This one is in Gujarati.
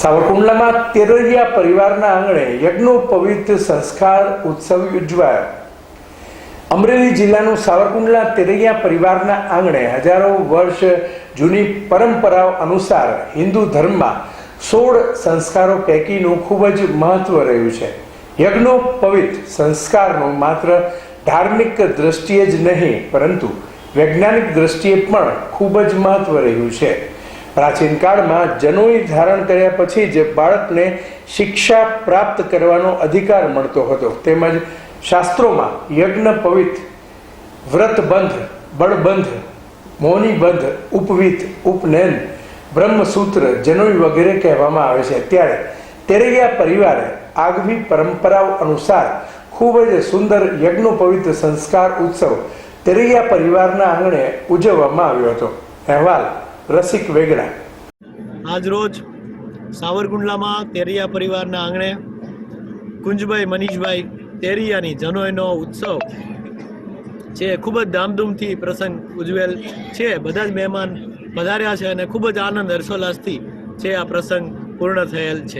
સાવરકુંડલામાં તેરરિયા પરિવારના આંગણે યજ્ઞોપવિત સંસ્કાર, ઉત્સવ યોજવાયો અમરેલી જિલ્લાનું સાવરકુંડલા તેરૈયા પરિવારના આંગણે હજારો વર્ષ જૂની પરંપરાઓ અનુસાર હિન્દુ ધર્મમાં સોળ સંસ્કારો પૈકીનું ખૂબ જ મહત્વ રહ્યું છે. યજ્ઞોપવિત સંસ્કારનું માત્ર ધાર્મિક દ્રષ્ટિએ જ નહીં, પરંતુ વૈજ્ઞાનિક દ્રષ્ટિએ પણ ખૂબ જ મહત્વ રહ્યું છે. પ્રાચીન કાળમાં જનોઈ ધારણ કર્યા પછી જે બાળકને શિક્ષા પ્રાપ્ત કરવાનો અધિકાર મળતો હતો. તેમજ શાસ્ત્રોમાં યજ્ઞ પવિત વ્રતબંધ બળબંધ મૌનીબંધ ઉપવિત, ઉપનયન, બ્રહ્મસૂત્ર, જનોઈ વગેરે કહેવામાં આવે છે. ત્યારે તેરૈયા પરિવારે આગવી પરંપરાઓ અનુસાર ખૂબ જ સુંદર યજ્ઞોપવિત સંસ્કાર ઉત્સવ તેરૈયા પરિવારના આંગણે ઉજવવામાં આવ્યો હતો. અહેવાલ રસિક વેગડા. આજરોજ સાવરકુંડલામાં તેરિયા પરિવારના આંગણે કુંજભાઈ, મનીષભાઈ તેરિયાની જનોયનો ઉત્સવ છે. ખૂબ જ ધામધૂમથી પ્રસંગ ઉજવેલ છે. બધા જ મહેમાન પધાર્યા છે અને ખૂબ જ આનંદ હર્ષોલ્લાસથી છે. આ પ્રસંગ પૂર્ણ થયેલ છે.